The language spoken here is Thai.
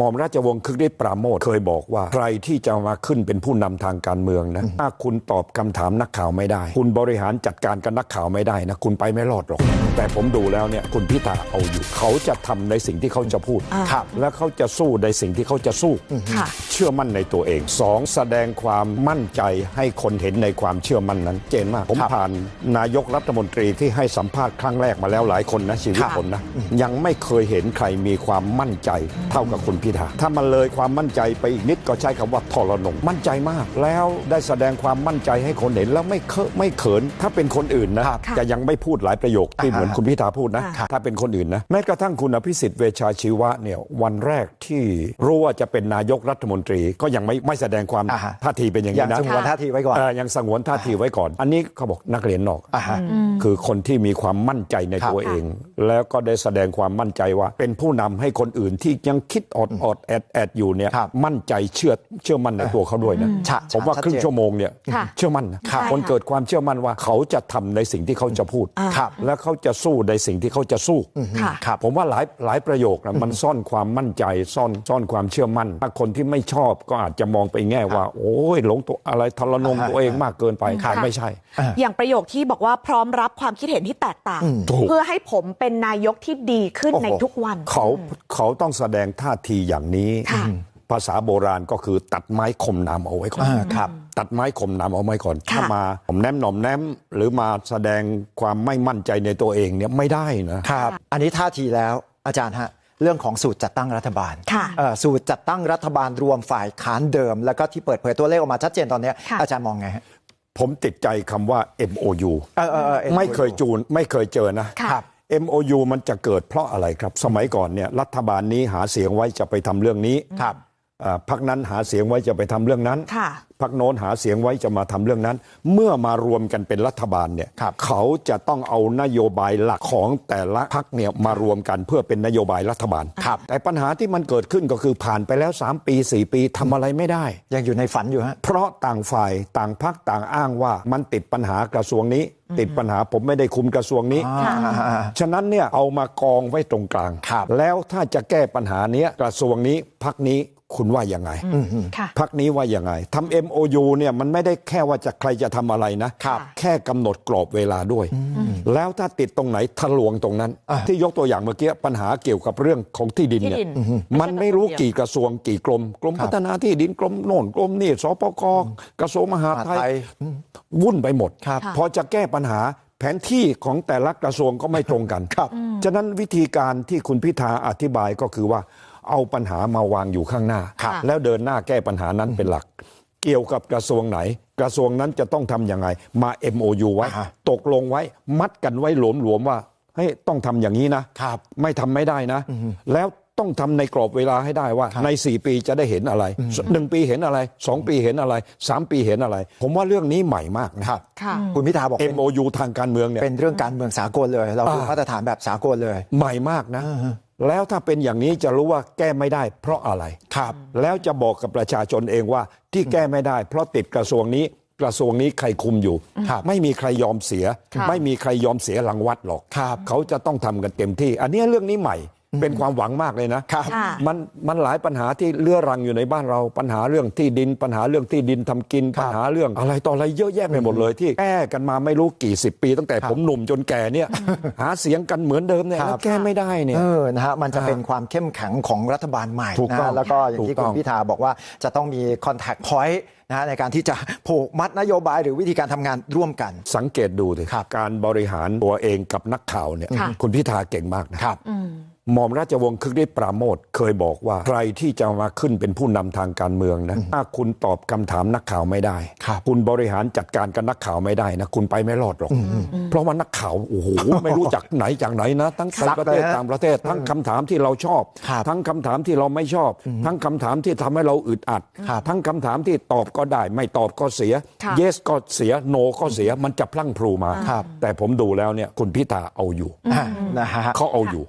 หม่อมราชวงศ์คึกฤทธิ์ปราโมทเคยบอกว่า ใครที่จะมาขึ้นเป็นผู้นำทางการเมืองนะถ้าคุณตอบคำถามนักข่าวไม่ได้ คุณบริหารจัดการกับนักข่าวไม่ได้นะคุณไปไม่รอดหรอกแต่ผมดูแล้วเนี่ยคุณพิธาเอาอยู่ เขาจะทำในสิ่งที่เขาจะพูดอ่าครับและเขาจะสู้ในสิ่งที่เขาจะสู้ค่ะเชื่อมั่นในตัวเองสองแสดงความมั่นใจให้คนเห็นในความเชื่อมั่นนั้น เจนมาก ผมครับผ่านนายกรัฐมนตรีที่ให้สัมภาษณ์ครั้งแรกมาแล้วหลายคนนะชีวิตครับผมนะยังไม่เคยเห็นใครมีความมั่นใจเท่ากับคุณพิธาถ้ามันเลยความมั่นใจไปอีกนิดก็ใช้คำว่าทรนงมั่นใจมาก แล้วได้แสดงความมั่นใจให้คนเห็นแล้วไม่เคอะไม่เขิน ถ้าเป็นคนอื่นนะครับจะยังไม่พูดหลายประโยคที่อ่าเหมือนคุณพิธาพูดนะค่ะถ้าเป็นคนอื่นนะแม้กระทั่งคุณอภิสิทธิ์เวชชาชีวะเนี่ยวันแรกที่รู้ว่าจะเป็นนายกรัฐมนตรีก็ยังไม่ไม่แสดงความอ่าฮะท่าทีเป็นอย่างอย่างนี้นะสงวนท่าทีไว้ก่อนเออยังสงวนท่าทีไว้ก่อน อันนี้เขาบอกนักเรียนนอกอ่าฮะคือคนที่มีความมั่นใจในครับตัวเอง แล้วก็ได้แสดงความมั่นใจว่าเป็นผู้นำให้คนอื่นที่ยังคิดอดอดแอดแอดอยู่เนี่ยครับมั่นใจเชื่อเชื่อมั่นในตัวเขาด้วยนะชัดผมว่าชัดครึ่งเจนชั่วโมงเนี่ยค่ะเชื่อมั่นนะครับคนใช่ค่ะเกิดความเชื่อมั่นว่าเขาจะทำในสิ่งที่เขาจะพูดครับและเขาจะสู้ในสิ่งที่เขาจะสู้ค่ะครับผมว่าหลายหลายประโยคนะมันซ่อนความมั่นใจซ่อนซ่อนความเชื่อมั่นถ้าคนที่ไม่ชอบก็อาจจะมองไปแง่ว่า โอ้ยหลงตัวอะไรทรนงอ่าฮะตัวเองมากเกินไปค่ะแต่ไม่ใช่ อย่างประโยคที่บอกว่าพร้อมรับความคิดเห็นที่แตกต่างถูกเพื่อให้ผมเป็นนายกที่ดีขึ้นโอ้โหในทุกวัน เขาเขาต้องแสดงท่าทีอย่างนี้ค่ะภาษาโบราณก็คือตัดไม้ข่มน้ำเอาไว้ก่อนอ่าครับตัดไม้ข่มน้ำเอาไว้ก่อนค่ะถ้ามาหน่อมแนมหน่อมแนมหรือมาแสดงความไม่มั่นใจในตัวเองเนี่ยไม่ได้นะครับอันนี้ท่าทีแล้วอาจารย์ฮะเรื่องของสูตรจัดตั้งรัฐบาลค่ะเอ่อสูตรจัดตั้งรัฐบาลรวมฝ่ายค้านเดิม แล้วก็ที่เปิดเผยตัวเลขออกมาชัดเจนตอนเนี้ยค่ะอาจารย์มองไงฮะผมติดใจคำว่า MOU เออเออเออไม่เคยจูนไม่เคยเจอนะค่ะครับ MOU มันจะเกิดเพราะอะไรครับ สมัยก่อนเนี่ยรัฐบาลนี้หาเสียงไว้จะไปทำเรื่องนี้ครับอ่าพักนั้นหาเสียงไว้จะไปทำเรื่องนั้นค่ะพัก โน้นหาเสียงไว้จะมาทำเรื่องนั้น เมื่อมารวมกันเป็นรัฐบาลเนี่ยครับเขาจะต้องเอานโยบายหลักของแต่ละพักเนี่ยมารวมกันเพื่อเป็นนโยบายรัฐบาลครับแต่ปัญหาที่มันเกิดขึ้นก็คือผ่านไปแล้ว 3 ปี 4 ปีทำอะไรไม่ได้ ยังอยู่ในฝันอยู่ฮะเพราะต่างฝ่ายต่างพักต่างอ้างว่ามันติดปัญหากระทรวงนี้ ติดปัญหาผมไม่ได้คุมกระทรวงนี้อ่าฉะนั้นเนี่ยเอามากองไว้ตรงกลางครับแล้วถ้าจะแก้ปัญหาเนี้ยกระทรวงนี้พักนี้คุณว่ายังไงค่ะพักนี้ว่ายังไงทำ MOU เนี่ยมันไม่ได้แค่ว่าจะใครจะทำอะไรนะครับแค่กำหนดกรอบเวลาด้วย แล้วถ้าติดตรงไหนทะลวงตรงนั้นอะที่ยกตัวอย่างเมื่อกี้ปัญหาเกี่ยวกับเรื่องของที่ดินที่เนี่ยดินมันไม่รู้กี่กระทรวงกี่กรมกรมครับพัฒนาที่ดินกรมโน่นกรมนี่สปกกระทรวงมหาดไทมหาดไทยยวุ่นไปหมดครับพอจะแก้ปัญหาแผนที่ของแต่ละกระทรวงก็ไม่ตรงกันครับ ฉะนั้นวิธีการที่คุณพิธาอธิบายก็คือว่าเอาปัญหามาวางอยู่ข้างหน้าครับแล้วเดินหน้าแก้ปัญหานั้นเป็นหลัก เกี่ยวกับกระทรวงไหนกระทรวงนั้นจะต้องทำยังไงมา MOU ไว้อ่าฮะตกลงไว้มัดกันไว้หลวมๆว่าเฮ้ยต้องทำอย่างนี้นะครับไม่ทำไม่ได้นะแล้วต้องทำในกรอบเวลาให้ได้ว่าใน 4 ปีจะได้เห็นอะไรหนึ่งปีเห็นอะไรสองปีเห็นอะไรสามปีเห็นอะไร ผมว่าเรื่องนี้ใหม่มากนะครับค่ะคุณพิธาบอกเป็น MOU ทางการเมืองเนี่ยเป็นเรื่องการเมืองสากลเลย เราดูอ่ามาตรฐานแบบสากลเลย ใหม่มากนะ แล้วถ้าเป็นอย่างนี้จะรู้ว่าแก้ไม่ได้เพราะอะไรครับแล้วจะบอกกับประชาชนเองว่าที่แก้ไม่ได้เพราะติดกระทรวงนี้กระทรวงนี้ใครคุมอยู่ครับไม่มีใครยอมเสียค่ะไม่มีใครยอมเสียรางวัดหรอกครับเขาจะต้องทำกันเต็มที่ อันนี้เรื่องนี้ใหม่ เป็นความหวังมากเลยนะครับค่ะมันมันหลายปัญหาที่เลื้อรังอยู่ในบ้านเราปัญหาเรื่องที่ดิน ปัญหาเรื่องที่ดินทำกินครับปัญหาเรื่องอะไรต่ออะไรเยอะแยะไปหมดเลยที่แก้กันมาไม่รู้กี่สิบปี ตั้งแต่ครับผมหนุ่มจนแก่เนี่ยหาเสียงกันเหมือนเดิมเนี่ยครับแล้วแก้ไม่ได้เนี่ยเออนะฮะมันจะเป็นความเข้มแข็งของรัฐบาลใหม่ถูกนะต้องฮะแล้วก็อย่างที่ถูกต้คุองณพิธาบอกว่าจะต้องมี contact point นะฮะในการที่จะผูกมัดนโยบายหรือวิธีการทำงานร่วมกัน สังเกตดูสิครับการบริหารตัวเองกับนักข่าวเนี่ยค่ะคุณพิธาเก่งมากนะครับ หม่อมราชวงศ์คึกฤทธิ์ปราโมทเคยบอกว่า ใครที่จะมาขึ้นเป็นผู้นำทางการเมืองนะถ้าคุณตอบคำถามนักข่าวไม่ได้ครับคุณบริหารจัดการกับนักข่าวไม่ได้นะ คุณไปไม่รอดหรอก เพราะว่านักข่าวโอ้โหไม่รู้จักไหนจากไหนนะ ทั้งซักประเทศเลยฮะต่างประเทศ ทั้งคำถามที่เราชอบครับทั้งคำถามที่เราไม่ชอบ ทั้งคำถามที่ทำให้เราอึดอัดครับทั้งคำถามที่ตอบก็ได้ ไม่ตอบก็เสียค่ะ yes ก็เสีย no ก็เสียมันจะพลั่งพลูมาครับแต่ผมดูแล้วเนี่ยคุณพิธาเอาอยู่อ่านะฮะเขาเอาอยู่